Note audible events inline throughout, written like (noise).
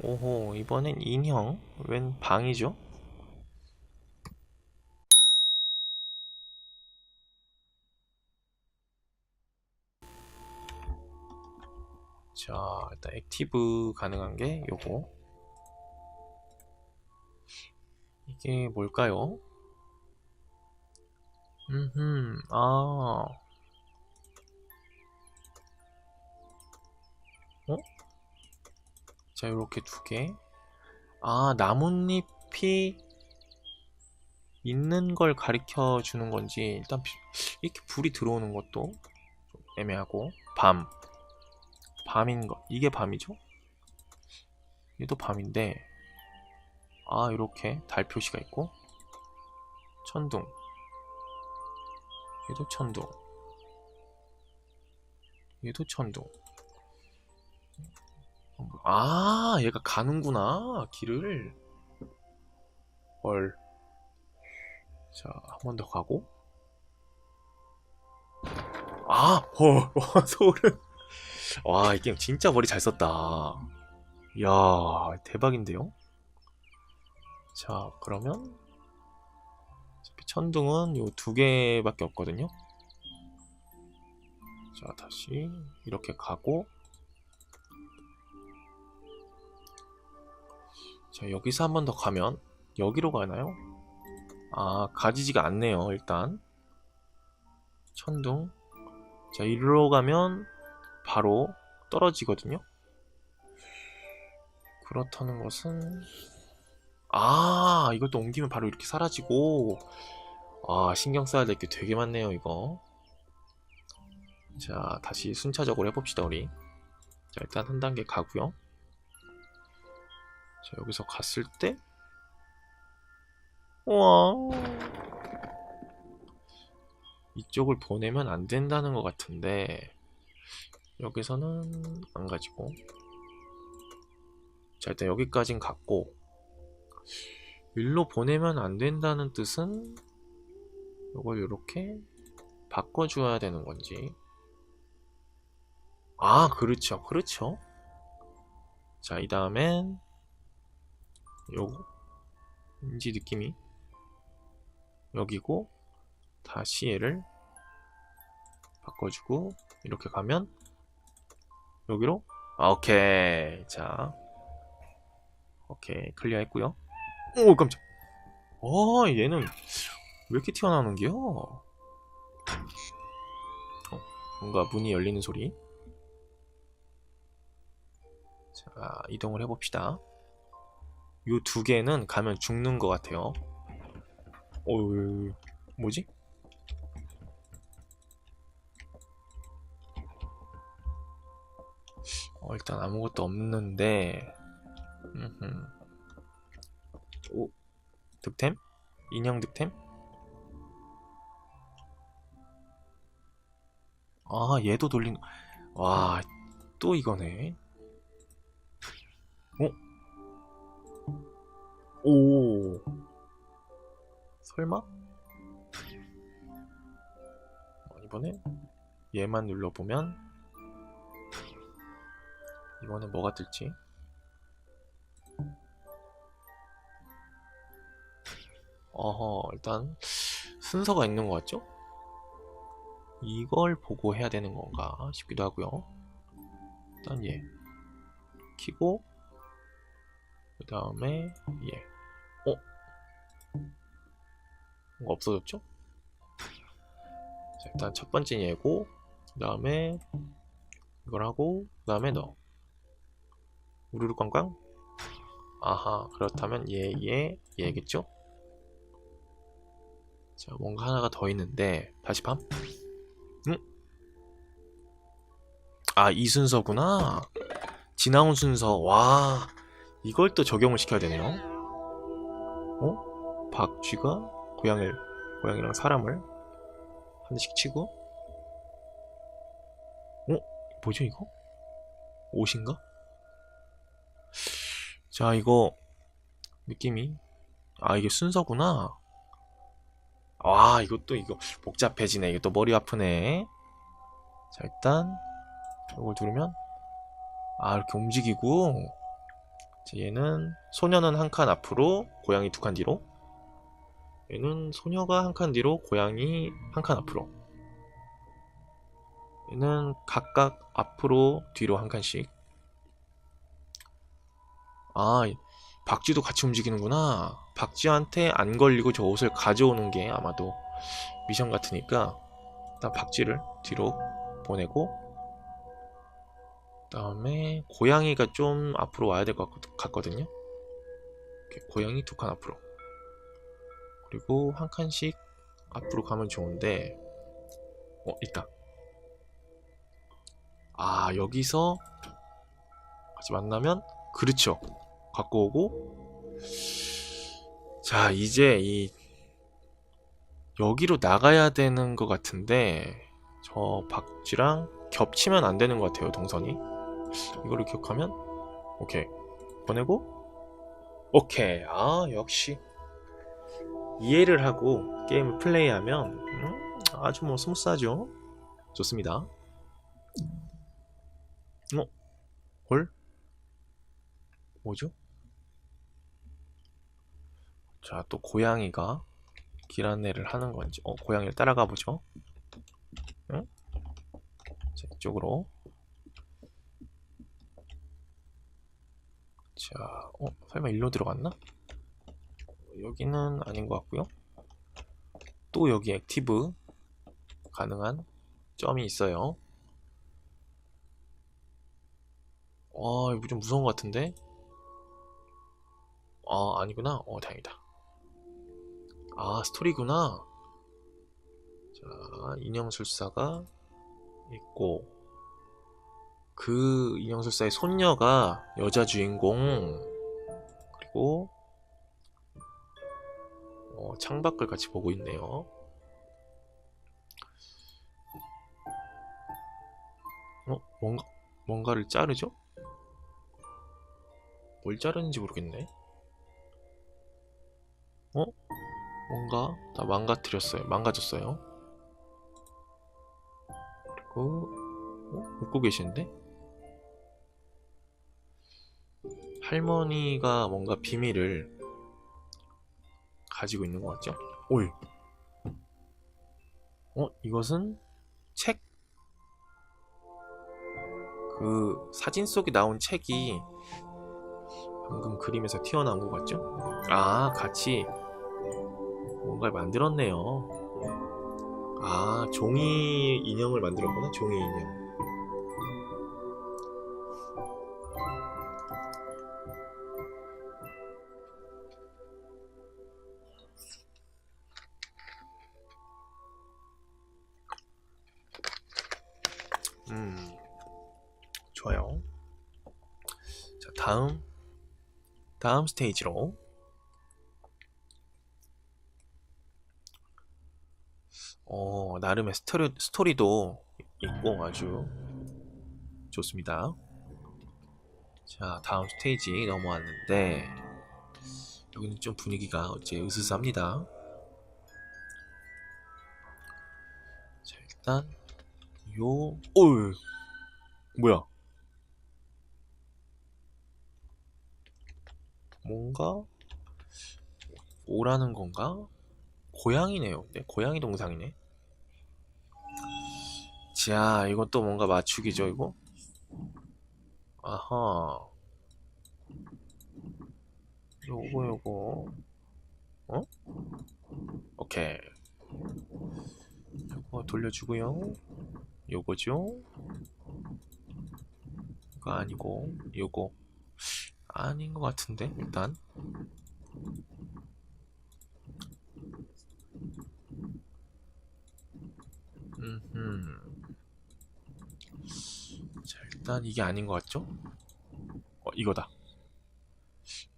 오호, 이번엔 인형. 웬 방이죠? 자, 일단 액티브 가능한 게 요거. 이게 뭘까요? 음흠, 아. 어? 자, 요렇게 두 개. 아, 나뭇잎이 있는 걸 가리켜 주는 건지, 일단 비- 이렇게 불이 들어오는 것도 좀 애매하고, 밤. 밤인 것. 이게 밤이죠? 얘도 밤인데, 아, 이렇게 달 표시가 있고, 천둥. 얘도 천둥. 얘도 천둥. 아, 얘가 가는구나, 길을. 헐. 자, 한 번 더 가고. 아, 헐, (laughs) 와, 소름. 와, 이 게임 진짜 머리 잘 썼다. 이야, 대박인데요? 자, 그러면 천둥은 요 두 개밖에 없거든요. 자, 다시 이렇게 가고 자, 여기서 한 번 더 가면 여기로 가나요? 아, 가지지가 않네요, 일단. 천둥. 자, 이리로 가면 바로 떨어지거든요. 그렇다는 것은 아, 이것도 옮기면 바로 이렇게 사라지고 아, 신경 써야 될 게 되게 많네요, 이거. 자, 다시 순차적으로 해봅시다, 우리. 자, 일단 한 단계 가고요. 자, 여기서 갔을 때? 우와. 이쪽을 보내면 안 된다는 것 같은데 여기서는 안 가지고. 자 일단 여기까진 갔고 일로 보내면 안 된다는 뜻은 이걸 이렇게 바꿔줘야 되는 건지. 아 그렇죠 그렇죠. 자 이 다음엔 요거 왠지 느낌이? 여기고 다시 얘를 바꿔주고 이렇게 가면 여기로? 아, 오케이. 자 오케이. 클리어 했고요. 오 깜짝. 어 얘는 왜 이렇게 튀어나오는겨 어, 뭔가 문이 열리는 소리. 자 이동을 해봅시다 요 두 개는 가면 죽는 것 같아요 어우 뭐지? 어, 일단 아무것도 없는데 음흠. 오 득템? 인형 득템? 아 얘도 돌린 와 또 이거네 오 설마? 어, 이번에? 얘만 눌러보면? 이번엔 뭐가 뜰지? 어허 일단 순서가 있는 것 같죠? 이걸 보고 해야 되는 건가 싶기도 하고요. 일단 얘 키고 그 다음에 얘 어? 뭔가 없어졌죠? 자, 일단 첫 번째 얘고 그 다음에 이걸 하고 그 다음에 너 우르르 꽝꽝 아하 그렇다면 얘 얘 얘겠죠? 자 뭔가 하나가 더 있는데 다시 밤? 응? 아이 순서구나 지나온 순서 와 이걸 또 적용을 시켜야 되네요 어? 박쥐가 고양이를 고양이랑 사람을 한 대씩 치고 어? 뭐죠 이거? 옷인가? 자 이거 느낌이 아 이게 순서구나 아 이것도 이거 복잡해지네 또 머리 아프네 자 일단 이걸 누르면 아 이렇게 움직이고 자, 얘는 소녀는 한 칸 앞으로 고양이 두 칸 뒤로. 얘는 소녀가 한 칸 뒤로 고양이 한 칸 앞으로. 얘는 각각 앞으로 뒤로 한 칸씩. 아 박쥐도 같이 움직이는구나. 박쥐한테 안 걸리고 저 옷을 가져오는 게 아마도 미션 같으니까 일단 박쥐를 뒤로 보내고 그 다음에 고양이가 좀 앞으로 와야 될 것 같거든요. 이렇게 고양이 두 칸 앞으로 그리고 한 칸씩 앞으로 가면 좋은데 어 있다. 아 여기서 같이 만나면 그렇죠. 갖고 오고 자 이제 이 여기로 나가야 되는 것 같은데 저 박쥐랑 겹치면 안 되는 것 같아요 동선이 이거를 기억하면? 오케이. 보내고? 오케이. 아 역시. 이해를 하고 게임을 플레이하면 음, 아주 뭐 스무스하죠? 좋습니다. 어? 헐? 뭐죠? 자 또 고양이가 길 안내를 하는 건지. 어 고양이를 따라가 보죠. 응? 자 이쪽으로 자, 어, 설마 일로 들어갔나? 여기는 아닌 것 같고요. 또 여기 액티브 가능한 점이 있어요. 아, 이거 좀 무서운 것 같은데? 아, 아니구나. 어, 다행이다. 아, 스토리구나. 자, 인형술사가 있고, 그 인형술사의 손녀가 여자 주인공, 그리고, 어, 창밖을 같이 보고 있네요. 어, 뭔가, 뭔가를 자르죠? 뭘 자르는지 모르겠네. 어? 뭔가 다 망가뜨렸어요. 망가졌어요. 그리고 어? 웃고 계시는데? 할머니가 뭔가 비밀을 가지고 있는 것 같죠? 오이. 어? 이것은 책? 그 사진 속에 나온 책이 방금 그림에서 튀어나온 것 같죠? 아, 같이 뭔가를 만들었네요. 아, 종이 인형을 만들었구나, 종이 인형. 좋아요. 자, 다음, 다음 스테이지로. 어, 나름의 스토리, 스토리도 있고 아주 좋습니다. 자, 다음 스테이지 넘어왔는데, 여기는 좀 분위기가 어째 으스스합니다. 자, 일단, 요, 오 뭐야? 뭔가, 오라는 건가? 고양이네요. 네, 고양이 동상이네. 자, 또 뭔가 맞추기죠, 이거? 아하. 요거, 요거. 어? 오케이. 요거 돌려주고요. 요거죠? 이거 아니고, 요거. 아닌 것 같은데, 일단. 음흠. 자, 일단 이게 아닌 것 같죠? 어, 이거다.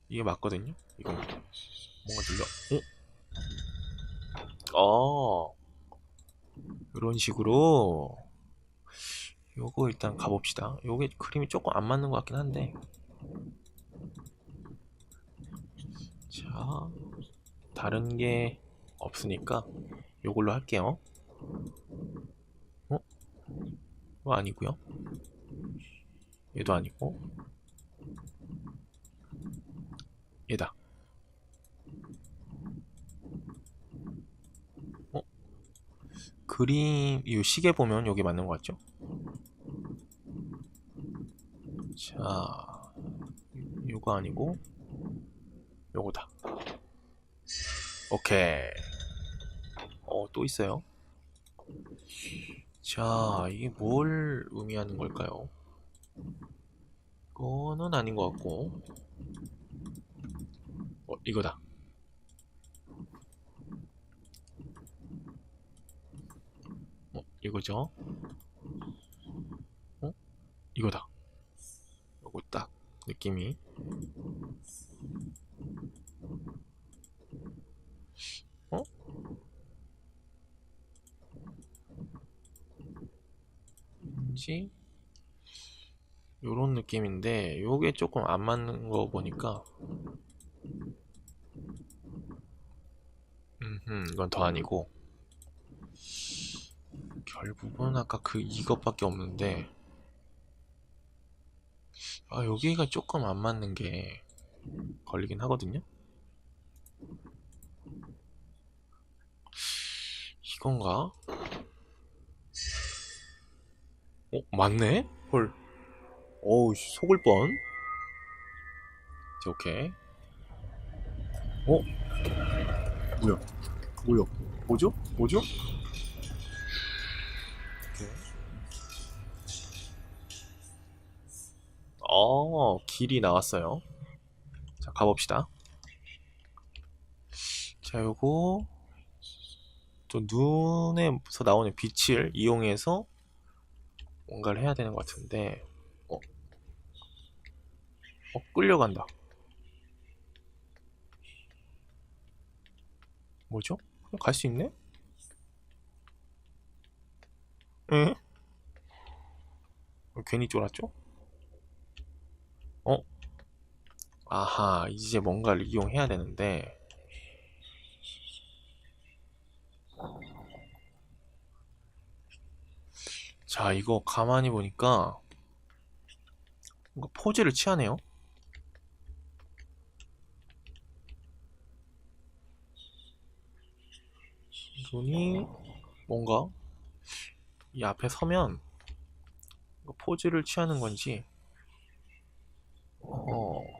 이게 맞거든요? 이거 뭔가 들려. 어? 어. 이런 식으로 요거 일단 가봅시다. 요게 그림이 조금 안 맞는 것 같긴 한데. 자, 다른 게 없으니까 요걸로 할게요. 어? 이거 아니고요. 얘도 아니고. 얘다. 어? 그림, 이 시계 보면 여기 맞는 것 같죠? 자, 요거 아니고, 요거다. 오케이. 어, 또 있어요. 자, 이게 뭘 의미하는 걸까요? 이거는 아닌 것 같고, 어, 이거다. 어, 이거죠? 어? 이거다. 요거 딱, 느낌이. 어? 왠지 요런 느낌인데 요게 조금 안 맞는 거 보니까 음, 이건 더 아니고 결국은 아까 그 이것밖에 없는데 아 여기가 조금 안 맞는 게 걸리긴 하거든요 이건가? 어 맞네? 헐 어우 씨, 속을 뻔 자, 오케이 어? 뭐야? 뭐야? 뭐죠? 뭐죠? 어, 길이 나왔어요. 자, 가봅시다. 자, 요거 또 눈에서 나오는 빛을 이용해서 뭔가를 해야 되는 것 같은데, 어, 어, 끌려간다. 뭐죠? 갈 수 있네? 응? 어, 괜히 쫄았죠? 어? 아하, 이제 뭔가를 이용해야 되는데. 자, 이거 가만히 보니까 뭔가 포즈를 취하네요. 눈이 뭔가 이 앞에 서면 포즈를 취하는 건지 어,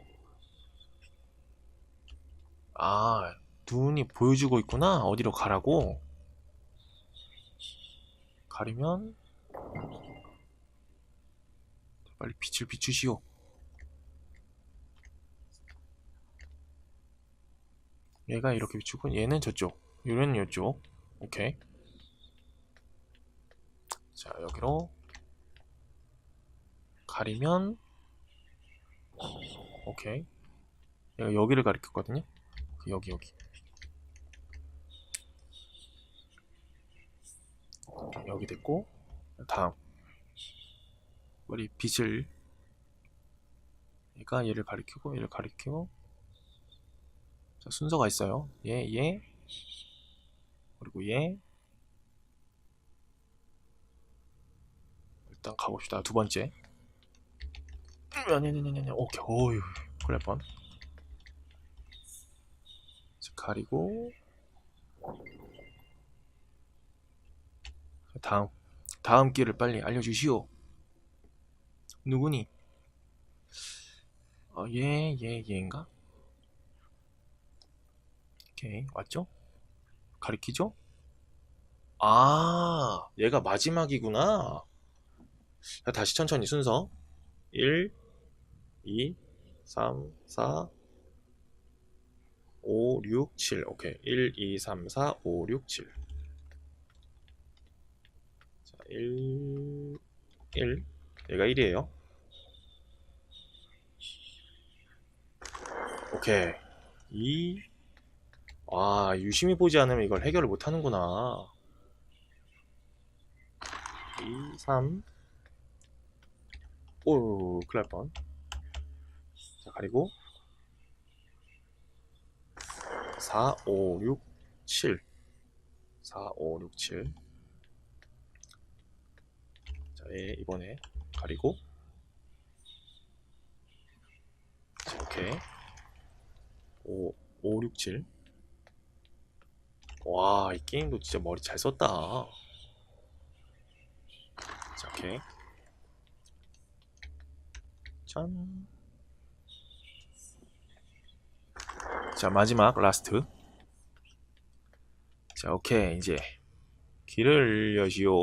아, 눈이 보여주고 있구나. 어디로 가라고. 가리면 빨리 빛을 비추시오. 얘가 이렇게 비추고 얘는 저쪽. 얘는 이쪽. 오케이. 자, 여기로 가리면 오케이. 얘가 여기를 가리켰거든요. 여기 여기. 여기 됐고 다음 우리 빛을 얘가 얘를 가리키고 얘를 가리키고 자, 순서가 있어요. 얘, 얘 그리고 얘 일단 가봅시다. 두 번째 아니 아니 아니 아니 오케이 어휴 큰일 날 뻔. 자, 가리고 자, 다음 다음 길을 빨리 알려주시오. 누구니? 어, 얘, 얘, 얘인가? 오케이, 왔죠? 가리키죠? 아, 얘가 마지막이구나. 자, 다시 천천히 순서. 1, 2, 3, 4, 5, 6, 7. 오케이. 1, 2, 3, 4, 5, 6, 7. 자, 1, 1. 얘가 1이에요. 오케이. 2. 아, 유심히 보지 않으면 이걸 해결을 못 하는구나. 2, 3. 오, 큰일 날 뻔. 자, 가리고. 4, 5, 6, 7. 4, 5, 6, 7. 자, 얘 이번에 가리고. 자, 오케이. 5, 5, 6, 7. 와, 이 게임도 진짜 머리 잘 썼다. 자, 오케이. 짠. 자, 마지막, 라스트. 자, 오케이. 이제, 길을 여시오.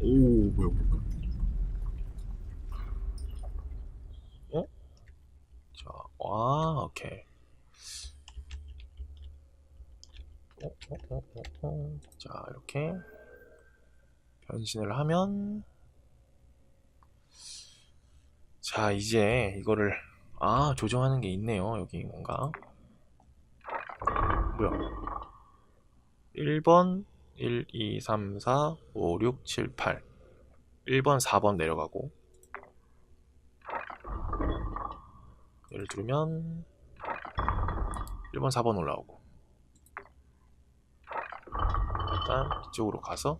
오, 뭐야, 뭐야. 어? 자, 와, 오케이. 어, 어, 어, 어, 어. 자, 이렇게 변신을 하면 자, 이제 이거를 아, 조정하는 게 있네요. 여기 뭔가. 뭐야? 1번 1, 2, 3, 4, 5, 6, 7, 8 1번, 4번 내려가고 예를 들면 1번, 4번 올라오고 일단 이쪽으로 가서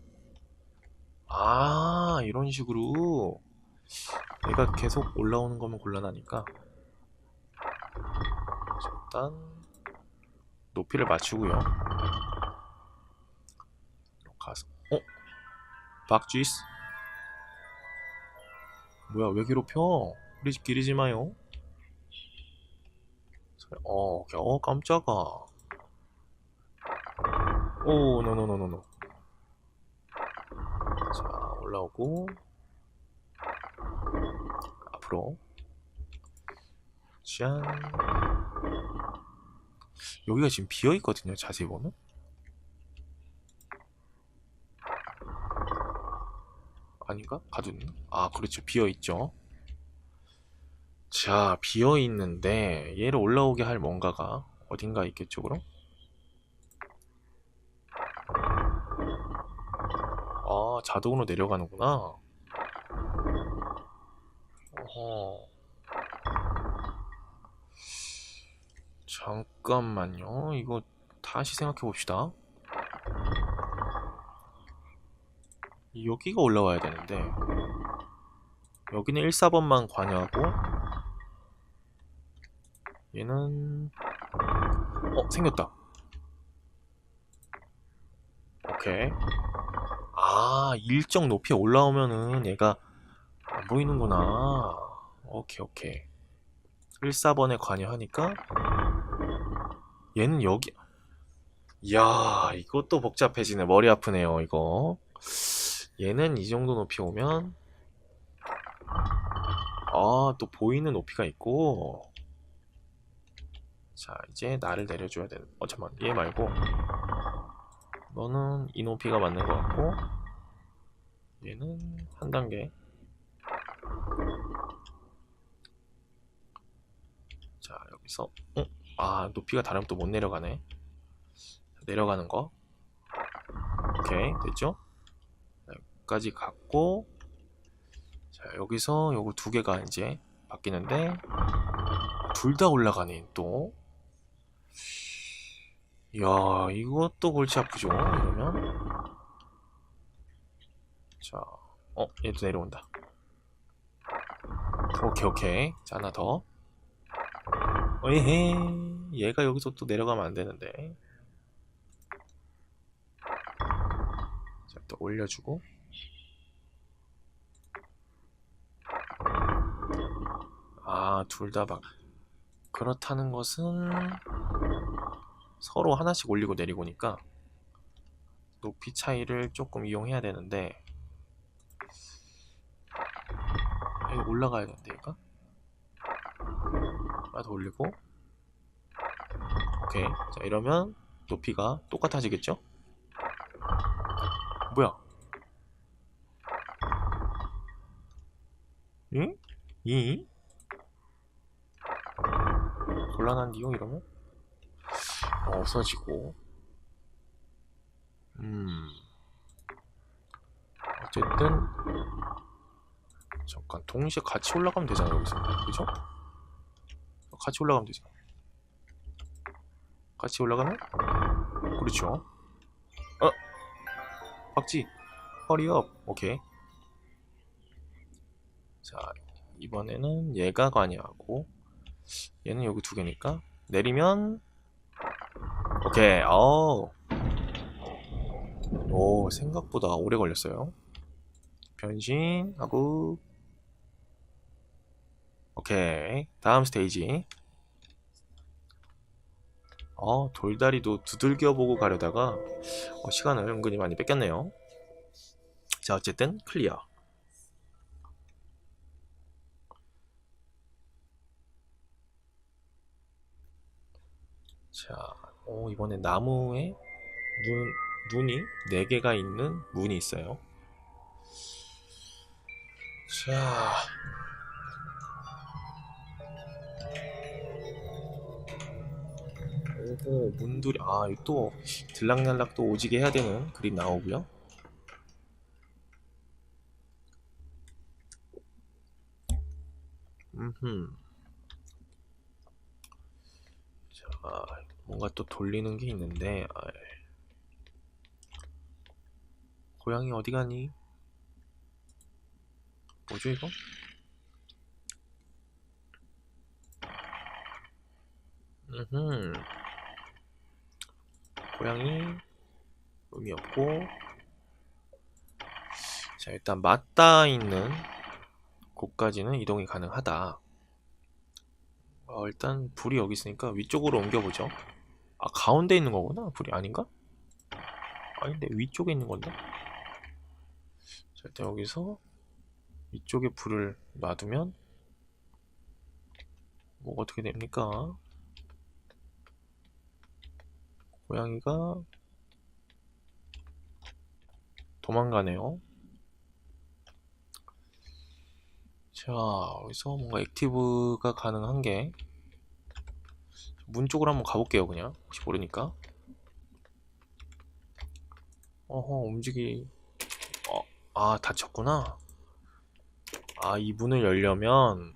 아 이런 식으로 얘가 계속 올라오는 거면 곤란하니까 일단 높이를 맞추고요. 가서. 어? 박쥐스 뭐야 왜 괴롭혀? 우리 집 기르지 마요. 어. 어 깜짝아. 오 노노노노노. 자 올라오고. 앞으로. 짠 여기가 지금 비어있거든요 자세히 보면 아닌가? 가두는? 아, 그렇죠. 비어 있죠. 자, 비어 있는데 얘를 올라오게 할 뭔가가 어딘가 있겠죠, 그럼? 아, 자동으로 내려가는구나. 어허. 잠깐만요. 이거 다시 생각해 봅시다. 여기가 올라와야 되는데 여기는 1, 4번만 관여하고 얘는 어 생겼다 오케이 아 일정 높이에 올라오면은 얘가 안 보이는구나 오케이 오케이 1, 4번에 관여하니까 얘는 여기 이야 이것도 복잡해지네. 머리 아프네요 이거. 얘는 이 정도 높이 오면 아, 또 보이는 높이가 있고. 자, 이제 나를 내려줘야 되는 어, 잠깐만, 얘 말고 너는 이 높이가 맞는 것 같고 얘는 한 단계. 자, 여기서 어? 아, 높이가 다르면 또 못 내려가네. 내려가는 거. 오케이, 됐죠? 까지 갔고 자 여기서 요거 두 개가 이제 바뀌는데 둘 다 올라가네 또. 이야 이것도 골치 아프죠 이러면? 자 어 얘도 내려온다. 오케이 오케이. 자 하나 더 에헤 얘가 여기서 또 내려가면 안 되는데. 자 또 올려주고. 아, 둘 다 막 그렇다는 것은 서로 하나씩 올리고 내리고니까 높이 차이를 조금 이용해야 되는데 올라가야 얘가 더 올리고 오케이 자 이러면 높이가 똑같아지겠죠? 뭐야? 응? 이? 곤란한디요 이러면? 어, 없어지고 음 어쨌든 잠깐 동시에 같이 올라가면 되잖아 여기서 그죠? 같이 올라가면 되잖아. 같이 올라가면? 그렇죠. 어? 박지 허리업 오케이. 자 이번에는 얘가 관여하고 얘는 여기 두 개니까 내리면 오케이. 어. 오 생각보다 오래 걸렸어요. 변신하고 오케이. 다음 스테이지. 어 돌다리도 두들겨 보고 가려다가 어, 시간을 은근히 많이 뺏겼네요. 자 어쨌든 클리어. 자, 오, 이번에 나무에 눈, 눈이 4개가 있는 문이 있어요. 자, 오호, 문들이, 아, 이거 또 들락날락 또 오지게 해야 되는 그림 나오고요. 음흠. 자, 뭔가 또 돌리는 게 있는데, 아이. 고양이 어디 가니? 뭐죠, 이거? 음흠. 고양이, 의미 없고. 자, 일단 맞닿아 있는 곳까지는 이동이 가능하다. 어, 일단 불이 여기 있으니까 위쪽으로 옮겨보죠. 아, 가운데 있는 거구나. 불이 아닌가? 아닌데 위쪽에 있는 건데. 자, 일단 여기서 위쪽에 불을 놔두면 뭐 어떻게 됩니까? 고양이가 도망가네요. 자, 여기서 뭔가 액티브가 가능한 게 문 쪽으로 한번 가볼게요, 그냥. 혹시 모르니까. 어허, 움직이. 어, 아, 닫혔구나. 아, 이 문을 열려면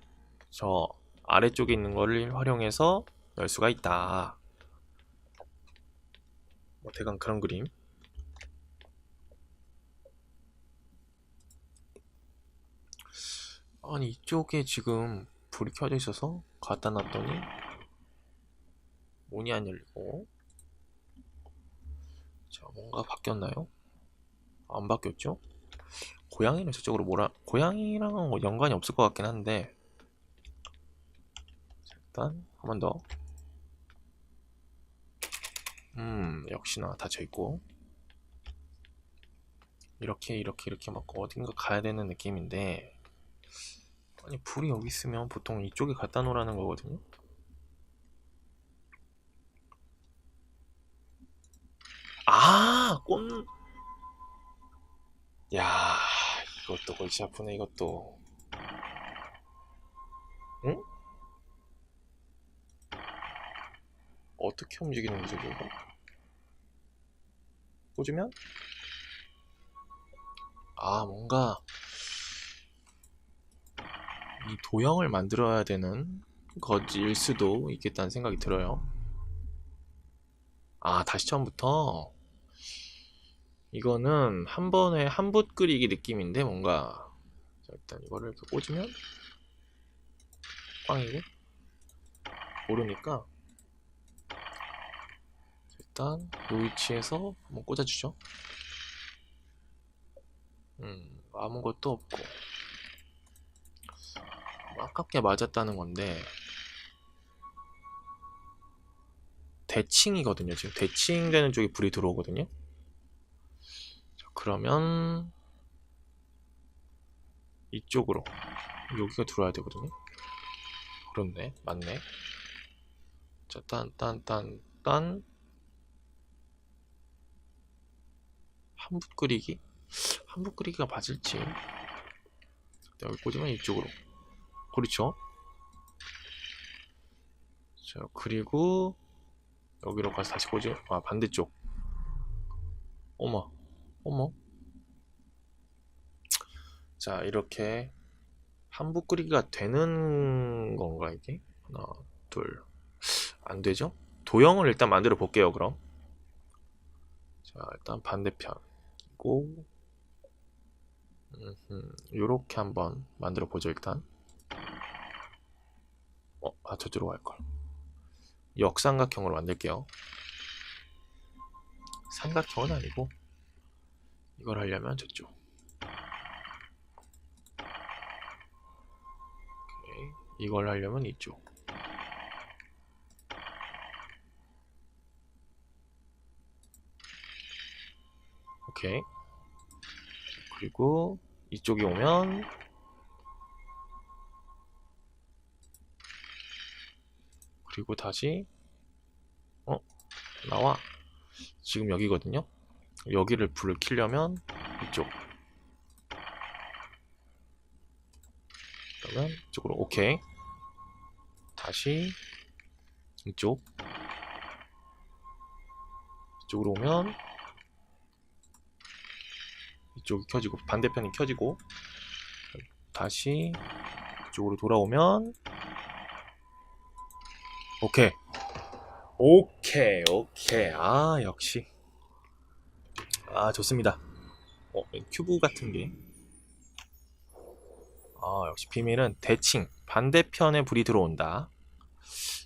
저 아래쪽에 있는 거를 활용해서 열 수가 있다. 뭐 대강 그런 그림. 아니 이쪽에 지금 불이 켜져 있어서 갖다 놨더니 문이 안 열리고 자 뭔가 바뀌었나요? 안 바뀌었죠? 고양이는 저쪽으로 몰아 고양이랑은 뭐 연관이 없을 것 같긴 한데 자, 일단 한 번 더. 음 역시나 닫혀 있고 이렇게 이렇게 이렇게 막 어딘가 가야 되는 느낌인데 아니 불이 여기 있으면 보통 이쪽에 갖다 놓으라는 거거든요. 아, 꽃. 야, 이것도 골치 아프네, 이것도. 어떻게 움직이는 거지, 이거? 꽂으면? 아, 뭔가 이 도형을 만들어야 되는 것일 수도 있겠다는 생각이 들어요. 아, 다시 처음부터? 이거는 한 번에 한 붓 그리기 느낌인데 뭔가 자, 일단 이거를 이렇게 꽂으면 꽝이고 모르니까 일단 이 위치에서 한번 꽂아주죠. 음, 아무것도 없고 아깝게 맞았다는 건데 대칭이거든요. 지금 대칭되는 쪽에 불이 들어오거든요. 자, 그러면 이쪽으로 여기가 들어와야 되거든요. 그렇네, 맞네. 자, 딴, 딴, 딴, 딴. 한붓 그리기? 한붓 그리기가 맞을지. 여기 꽂으면 이쪽으로. 그렇죠? 자, 그리고 여기로 가서 다시 꽂으 아, 반대쪽. 어머, 어머. 자, 이렇게 한붓 그리기가 되는 건가, 이게? 하나, 둘. 안 되죠? 도형을 일단 만들어 볼게요, 그럼. 자, 일단 반대편 이고, 요렇게 한번 만들어 보죠, 일단. 어, 아 저쪽으로 갈걸. 역삼각형으로 만들게요. 삼각형은 아니고 이걸 하려면 저쪽. 이걸 하려면 이쪽 오케이. 그리고 이쪽에 오면 그리고 다시 어 나와. 지금 여기거든요. 여기를 불을 켜려면 이쪽. 그러면 이쪽으로 오케이. 다시 이쪽. 이쪽으로 오면 이쪽이 켜지고 반대편이 켜지고 다시 이쪽으로 돌아오면 오케이. 오케이 오케이. 아 역시. 아 좋습니다. 어 큐브 같은 게 아 역시 비밀은 대칭 반대편에 불이 들어온다.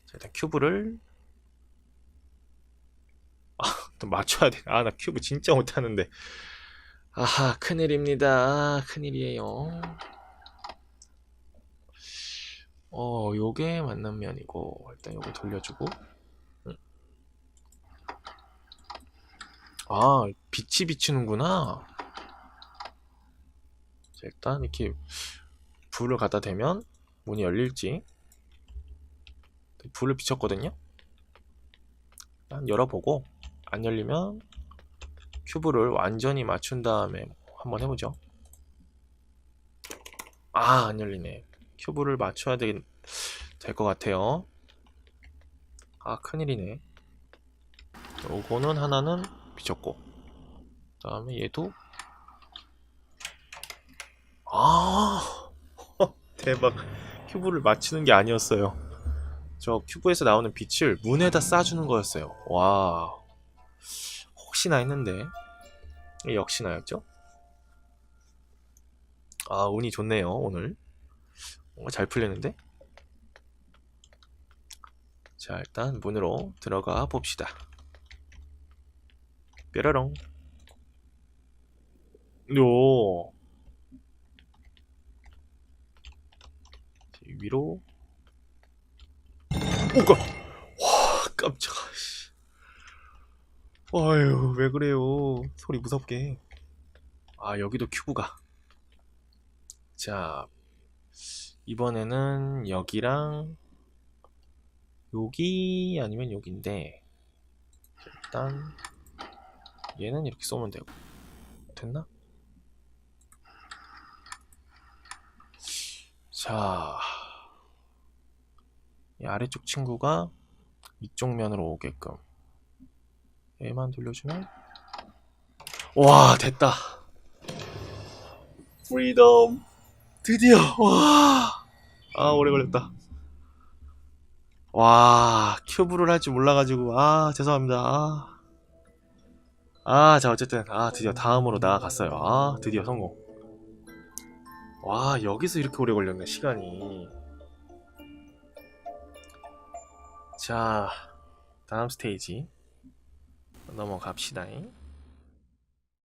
자, 일단 큐브를. 아 또 맞춰야 돼 아 나 큐브 진짜 못하는데 아하 큰일입니다. 아, 큰일이에요. 어 요게 맞는 면이고 일단 요거 돌려주고. 음. 아 빛이 비추는구나. 자, 일단 이렇게 불을 갖다 대면 문이 열릴지. 불을 비췄거든요. 일단 열어보고 안 열리면 큐브를 완전히 맞춘 다음에 한번 해보죠. 아 안 열리네. 큐브를 맞춰야 될것 같아요. 아 큰일이네. 요거는 하나는 비쳤고 그 다음에 얘도. 아 (laughs) 대박. 큐브를 맞추는 게 아니었어요. 저 큐브에서 나오는 빛을 문에다 쏴주는 거였어요. 와 혹시나 했는데. 역시나였죠? 아 운이 좋네요 오늘. 뭔가 잘 풀렸는데? 자 일단 문으로 들어가 봅시다. 뾰로롱. 요. 위로. 오가 와 깜짝아 씨. 아유 왜 그래요 소리 무섭게 아 여기도 큐브가 자 이번에는 여기랑 여기 아니면 여기인데 일단 얘는 이렇게 쏘면 되고 됐나? 자, 이 아래쪽 친구가 이쪽 면으로 오게끔 얘만 돌려주면 와 됐다 프리덤 드디어 와. 아 오래 걸렸다. 와 큐브를 할 줄 몰라가지고 아 죄송합니다. 아. 아, 자 어쨌든 아 드디어 다음으로 나아갔어요. 아 드디어 성공. 와 여기서 이렇게 오래 걸렸네 시간이. 자 다음 스테이지 넘어갑시다.